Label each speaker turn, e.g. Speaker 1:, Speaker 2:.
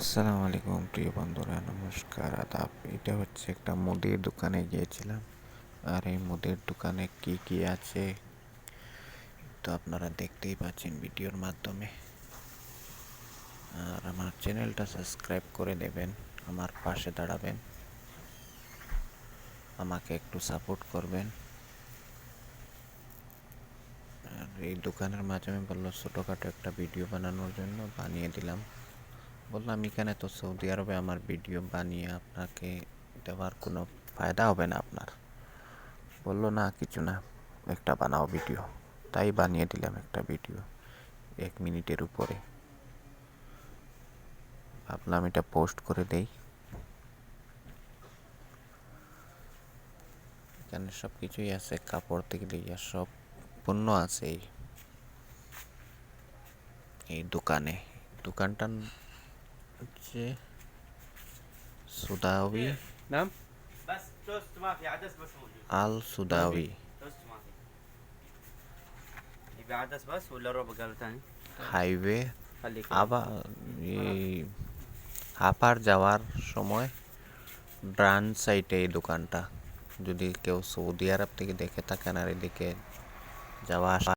Speaker 1: আসসালামু আলাইকুম প্রিয় বন্ধুরা, নমস্কার। আদাব, এটা হচ্ছে একটা মুদির দোকানে গিয়েছিলাম। আর এই মুদির দোকানে কি কি আছে, তো আপনারা দেখতেই পাচ্ছেন ভিডিওর মাধ্যমে। আর আমার চ্যানেলটা সাবস্ক্রাইব করে দেবেন, আমার পাশে দাঁড়াবেন। আমাকে একটু সাপোর্ট করবেন। আর এই দোকানের মাধ্যমে বলল, ছোটোখাটো একটা ভিডিও বানানোর জন্য বানিয়ে দিলাম। বললাম, এখানে তো সৌদি আরবে আমার ভিডিও বানিয়ে আপনাকে দেওয়ার কোনো ফায়দা হবে না আপনার। বলল, না, কিছু না, একটা বানাও ভিডিও। তাই বানিয়ে দিলাম একটা ভিডিও এক মিনিটের উপরে। ভাবলাম এটা পোস্ট করে দেই। এখানে সব কিছুই আছে, কাপড় থেকে দিয়ে সব পণ্য আছে এই দোকানে। দোকানটার হচ্ছে সুদাউই
Speaker 2: نعم
Speaker 3: بس توست ما في عدس بس موجود
Speaker 1: আল সুদাউই
Speaker 3: توست ما في يبي عدس بس ولا ربع قالوا ثاني
Speaker 1: হাইওয়ে
Speaker 3: خليك
Speaker 1: আবার এই হাপার যাওয়ার সময় ডান সাইডে এই দোকানটা যদি কেউ সৌদি আরব থেকে দেখে থাকেন আর এদিকে যাওয়া আসা